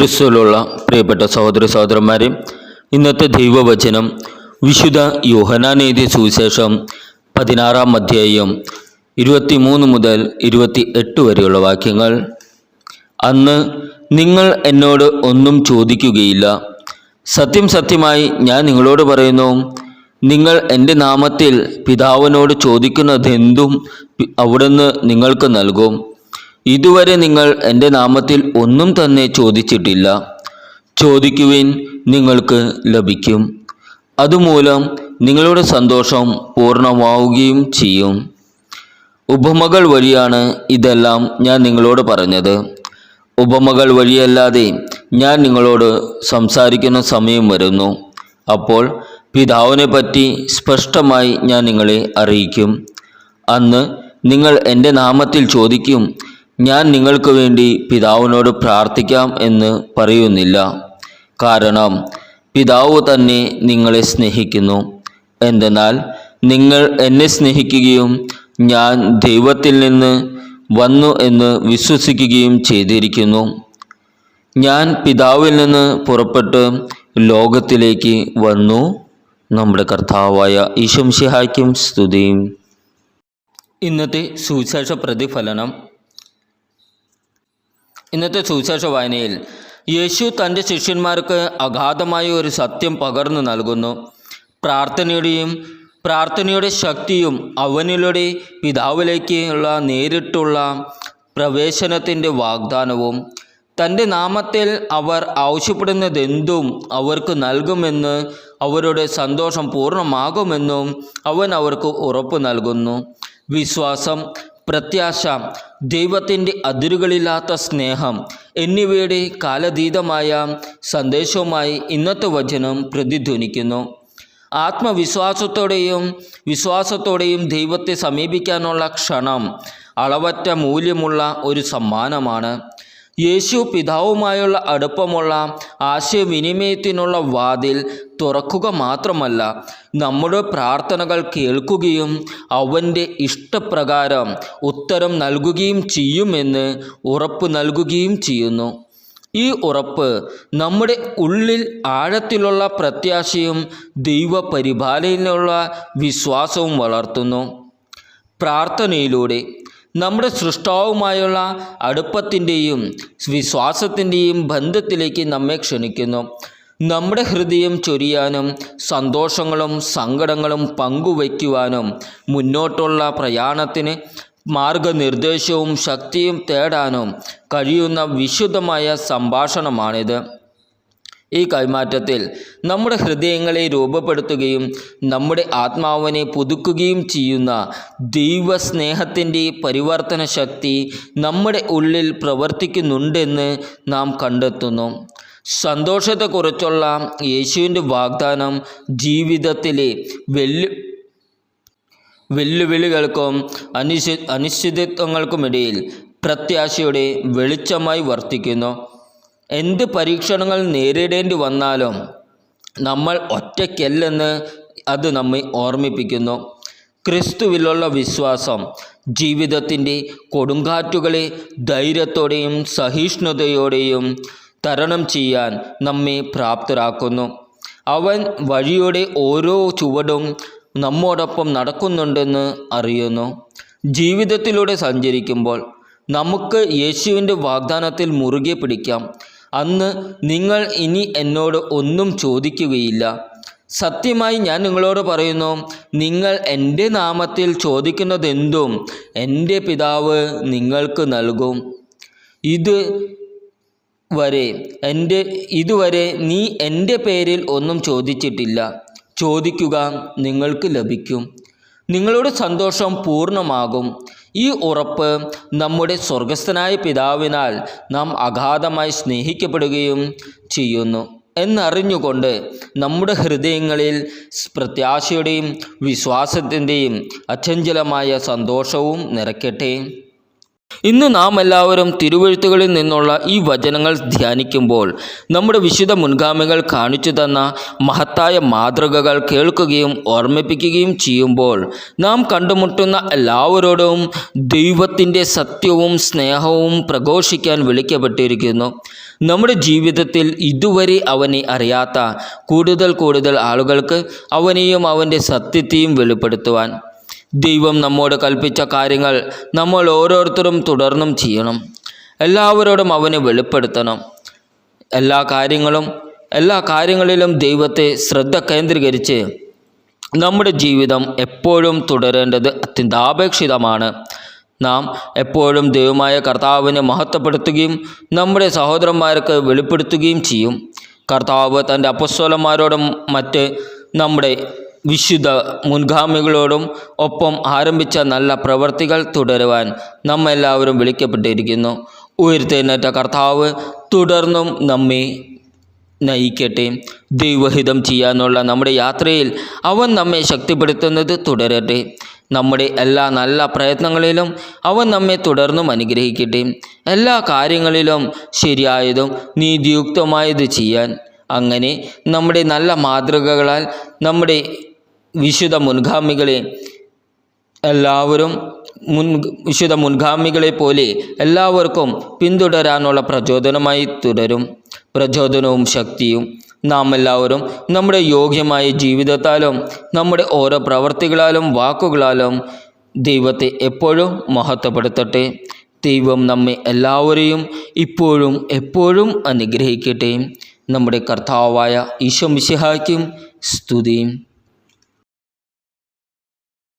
ക്രിസ്തുവിലുള്ള പ്രിയപ്പെട്ട സഹോദര സഹോദരന്മാരെ ഇന്നത്തെ ദൈവവചനം വിശുദ്ധ യോഹനാനേതി സുവിശേഷം പതിനാറാം അധ്യായം ഇരുപത്തിമൂന്ന് മുതൽ ഇരുപത്തി എട്ട് വരെയുള്ള വാക്യങ്ങൾ. അന്ന് നിങ്ങൾ എന്നോട് ഒന്നും ചോദിക്കുകയില്ല. സത്യം സത്യമായി ഞാൻ നിങ്ങളോട് പറയുന്നു നിങ്ങൾ എന്റെ നാമത്തിൽ പിതാവിനോട് ചോദിക്കുന്നതെന്തും അവിടുന്ന് നിങ്ങൾക്ക് നൽകും. ഇതുവരെ നിങ്ങൾ എന്റെ നാമത്തിൽ ഒന്നും തന്നെ ചോദിച്ചിട്ടില്ല. ചോദിക്കുവിൻ നിങ്ങൾക്ക് ലഭിക്കും. അതുമൂലം നിങ്ങളുടെ സന്തോഷം പൂർണമാവുകയും ചെയ്യും. ഉപമകൾ വഴിയാണ് ഇതെല്ലാം ഞാൻ നിങ്ങളോട് പറഞ്ഞത്. ഉപമകൾ വഴിയല്ലാതെ ഞാൻ നിങ്ങളോട് സംസാരിക്കുന്ന സമയം വരുന്നു. അപ്പോൾ പിതാവിനെ പറ്റി സ്പഷ്ടമായി ഞാൻ നിങ്ങളെ അറിയിക്കും. അന്ന് നിങ്ങൾ എന്റെ നാമത്തിൽ ചോദിക്കും ഞാൻ നിങ്ങൾക്ക് വേണ്ടി പിതാവിനോട് പ്രാർത്ഥിക്കാം എന്ന് പറയുന്നില്ല. കാരണം പിതാവ് തന്നെ നിങ്ങളെ സ്നേഹിക്കുന്നു. എന്തെന്നാൽ നിങ്ങൾ എന്നെ സ്നേഹിക്കുകയും ഞാൻ ദൈവത്തിൽ നിന്ന് വന്നു എന്ന് വിശ്വസിക്കുകയും ചെയ്തിരിക്കുന്നു. ഞാൻ പിതാവിൽ നിന്ന് പുറപ്പെട്ട് ലോകത്തിലേക്ക് വന്നു. നമ്മുടെ കർത്താവായ ഈശംഷിഹായ്ക്കും സ്തുതിയും. ഇന്നത്തെ സുവിശേഷ പ്രതിഫലനം ഇന്നത്തെ സുവിശേഷ വായനയിൽ യേശു തന്റെ ശിഷ്യന്മാർക്ക് അഗാധമായ ഒരു സത്യം പകർന്നു നൽകുന്നു. പ്രാർത്ഥനയുടെയും പ്രാർത്ഥനയുടെ ശക്തിയും അവനിലൂടെ പിതാവിലേക്കുള്ള നേരിട്ടുള്ള പ്രവേശനത്തിന്റെ വാഗ്ദാനവും തന്റെ നാമത്തിൽ അവർ ആവശ്യപ്പെടുന്നതെന്തും അവർക്ക് നൽകുമെന്ന് അവരുടെ സന്തോഷം പൂർണമാകുമെന്നും അവൻ അവർക്ക് ഉറപ്പ് നൽകുന്നു. വിശ്വാസം പ്രത്യാശ ദൈവത്തിന്റെ അതിരുകളില്ലാത്ത സ്നേഹം എന്നിവയുടെ കാലതീതമായ സന്ദേശവുമായി ഇന്നത്തെ വചനം പ്രതിധ്വനിക്കുന്നു. ആത്മവിശ്വാസത്തോടെയും വിശ്വാസത്തോടെയും ദൈവത്തെ സമീപിക്കാനുള്ള ക്ഷണം അളവറ്റ മൂല്യമുള്ള ഒരു സമ്മാനമാണ്. യേശു പിതാവുമായുള്ള അടുപ്പമുള്ള ആശയവിനിമയത്തിനുള്ള വാതിൽ തുറക്കുക മാത്രമല്ല നമ്മുടെ പ്രാർത്ഥനകൾ കേൾക്കുകയും അവന്റെ ഇഷ്ടപ്രകാരം ഉത്തരം നൽകുകയും ചെയ്യുമെന്ന് ഉറപ്പ് നൽകുകയും ചെയ്യുന്നു. ഈ ഉറപ്പ് നമ്മുടെ ഉള്ളിൽ ആഴത്തിലുള്ള പ്രത്യാശയും ദൈവപരിപാലനയിലുള്ള വിശ്വാസവും വളർത്തുന്നു. പ്രാർത്ഥനയിലൂടെ നമ്മുടെ സൃഷ്ടാവുമായുള്ള അടുപ്പത്തിന്റെയും വിശ്വാസത്തിന്റെയും ബന്ധത്തിലേക്ക് നമ്മെ ക്ഷണിക്കുന്നു. നമ്മുടെ ഹൃദയം ചൊരിയാനും സന്തോഷങ്ങളും സങ്കടങ്ങളും പങ്കുവയ്ക്കുവാനും മുന്നോട്ടുള്ള പ്രയാണത്തിന് മാർഗനിർദ്ദേശവും ശക്തിയും തേടാനും കഴിയുന്ന വിശുദ്ധമായ സംഭാഷണമാണിത്. ഈ കൈമാറ്റത്തിൽ നമ്മുടെ ഹൃദയങ്ങളെ രൂപപ്പെടുത്തുകയും നമ്മുടെ ആത്മാവിനെ പുതുക്കുകയും ചെയ്യുന്ന ദൈവസ്നേഹത്തിന്റെ പരിവർത്തന ശക്തി നമ്മുടെ ഉള്ളിൽ പ്രവർത്തിക്കുന്നുണ്ടെന്ന് നാം കണ്ടെത്തുന്നു. സന്തോഷത്തെക്കുറിച്ചുള്ള യേശുവിന്റെ വാഗ്ദാനം ജീവിതത്തിലെ വെല്ലു വെല്ലുവിളികൾക്കും അനിശ്ചി അനിശ്ചിതത്വങ്ങൾക്കുമിടയിൽ പ്രത്യാശയുടെ വെളിച്ചമായി വർത്തിക്കുന്നു. എന്ത് പരീക്ഷണങ്ങൾ നേരിടേണ്ടി വന്നാലും നമ്മൾ ഒറ്റയ്ക്കല്ലെന്ന് അത് നമ്മെ ഓർമ്മിപ്പിക്കുന്നു. ക്രിസ്തുവിലുള്ള വിശ്വാസം ജീവിതത്തിന്റെ കൊടുങ്കാറ്റുകളെ ധൈര്യത്തോടെയും സഹിഷ്ണുതയോടെയും തരണം ചെയ്യാൻ നമ്മെ പ്രാപ്തരാക്കുന്നു. അവൻ വഴിയുടെ ഓരോ ചുവടും നമ്മോടൊപ്പം നടക്കുന്നുണ്ടെന്ന് അറിയുന്നു. ജീവിതത്തിലൂടെ സഞ്ചരിക്കുമ്പോൾ നമുക്ക് യേശുവിന്റെ വാഗ്ദാനത്തിൽ മുറുകെ പിടിക്കാം. അന്ന് നിങ്ങൾ ഇനി എന്നോട് ഒന്നും ചോദിക്കുകയില്ല. സത്യമായി ഞാൻ നിങ്ങളോട് പറയുന്നു നിങ്ങൾ എന്റെ നാമത്തിൽ ചോദിക്കുന്നതെന്തും എന്റെ പിതാവ് നിങ്ങൾക്ക് നൽകും. ഇത് വരെ എന്റെ ഇതുവരെ നീ എന്റെ പേരിൽ ഒന്നും ചോദിച്ചിട്ടില്ല. ചോദിക്കുക നിങ്ങൾക്ക് ലഭിക്കും. നിങ്ങളുടെ സന്തോഷം പൂർണമാകും. ഈ ഉറപ്പ് നമ്മുടെ സ്വർഗസ്ഥനായ പിതാവിനാൽ നാം അഗാധമായി സ്നേഹിക്കപ്പെടുകയും ചെയ്യുന്നു. എന്നറിഞ്ഞുകൊണ്ട് നമ്മുടെ ഹൃദയങ്ങളിൽ പ്രത്യാശയുടെയും വിശ്വാസത്തിന്റെയും അചഞ്ചലമായ സന്തോഷവും നിറയ്ക്കട്ടെ. ഇന്ന് നാം എല്ലാവരും തിരുവഴുത്തുകളിൽ നിന്നുള്ള ഈ വചനങ്ങൾ ധ്യാനിക്കുമ്പോൾ നമ്മുടെ വിശുദ്ധ മുൻഗാമികൾ കാണിച്ചു തന്ന മഹത്തായ മാതൃകകൾ കേൾക്കുകയും ഓർമ്മിപ്പിക്കുകയും ചെയ്യുമ്പോൾ നാം കണ്ടുമുട്ടുന്ന എല്ലാവരോടും ദൈവത്തിന്റെ സത്യവും സ്നേഹവും പ്രഘോഷിക്കാൻ വിളിക്കപ്പെട്ടിരിക്കുന്നു. നമ്മുടെ ജീവിതത്തിൽ ഇതുവരെ അവനെ അറിയാത്ത കൂടുതൽ കൂടുതൽ ആളുകൾക്ക് അവനെയും അവന്റെ സത്യത്തെയും വെളിപ്പെടുത്തുവാൻ ദൈവം നമ്മോട് കൽപ്പിച്ച കാര്യങ്ങൾ നമ്മൾ ഓരോരുത്തരും തുടർന്നും ചെയ്യണം. എല്ലാവരോടും അവനെ വെളിപ്പെടുത്തണം. എല്ലാ കാര്യങ്ങളും എല്ലാ കാര്യങ്ങളിലും ദൈവത്തെ ശ്രദ്ധ കേന്ദ്രീകരിച്ച് നമ്മുടെ ജീവിതം എപ്പോഴും തുടരേണ്ടത് അത്യന്താപേക്ഷിതമാണ്. നാം എപ്പോഴും ദൈവമായ കർത്താവിനെ മഹത്വപ്പെടുത്തുകയും നമ്മുടെ സഹോദരന്മാർക്ക് വെളിപ്പെടുത്തുകയും ചെയ്യും. കർത്താവ് തന്റെ അപ്പസ്വലന്മാരോടും മറ്റ് നമ്മുടെ വിശുദ്ധ മുൻഗാമികളോടും ഒപ്പം ആരംഭിച്ച നല്ല പ്രവൃത്തികൾ തുടരുവാൻ നമ്മെല്ലാവരും വിളിക്കപ്പെട്ടിരിക്കുന്നു. ഉയർത്തെഴുന്നേറ്റ കർത്താവ് തുടർന്നും നമ്മെ നയിക്കട്ടെ. ദൈവഹിതം ചെയ്യാനുള്ള നമ്മുടെ യാത്രയിൽ അവൻ നമ്മെ ശക്തിപ്പെടുത്തുന്നത് തുടരട്ടെ. നമ്മുടെ എല്ലാ നല്ല പ്രയത്നങ്ങളിലും അവൻ നമ്മെ തുടർന്നും അനുഗ്രഹിക്കട്ടെ. എല്ലാ കാര്യങ്ങളിലും ശരിയായതും നീതിയുക്തമായത് ചെയ്യാൻ. അങ്ങനെ നമ്മുടെ നല്ല മാതൃകകളാൽ നമ്മുടെ വിശുദ്ധ മുൻഗാമികളെ എല്ലാവരും മുൻ വിശുദ്ധ മുൻഗാമികളെ പോലെ എല്ലാവർക്കും പിന്തുടരാനുള്ള പ്രചോദനമായി തുടരും. പ്രചോദനവും ശക്തിയും നാം എല്ലാവരും നമ്മുടെ യോഗ്യമായ ജീവിതത്താലും നമ്മുടെ ഓരോ പ്രവർത്തികളാലും വാക്കുകളാലും ദൈവത്തെ എപ്പോഴും മഹത്വപ്പെടുത്തട്ടെ. ദൈവം നമ്മെ എല്ലാവരെയും ഇപ്പോഴും എപ്പോഴും അനുഗ്രഹിക്കട്ടെ. നമ്മുടെ കർത്താവായ ഈശോ മിശിഹായ്ക്കും സ്തുതിയും.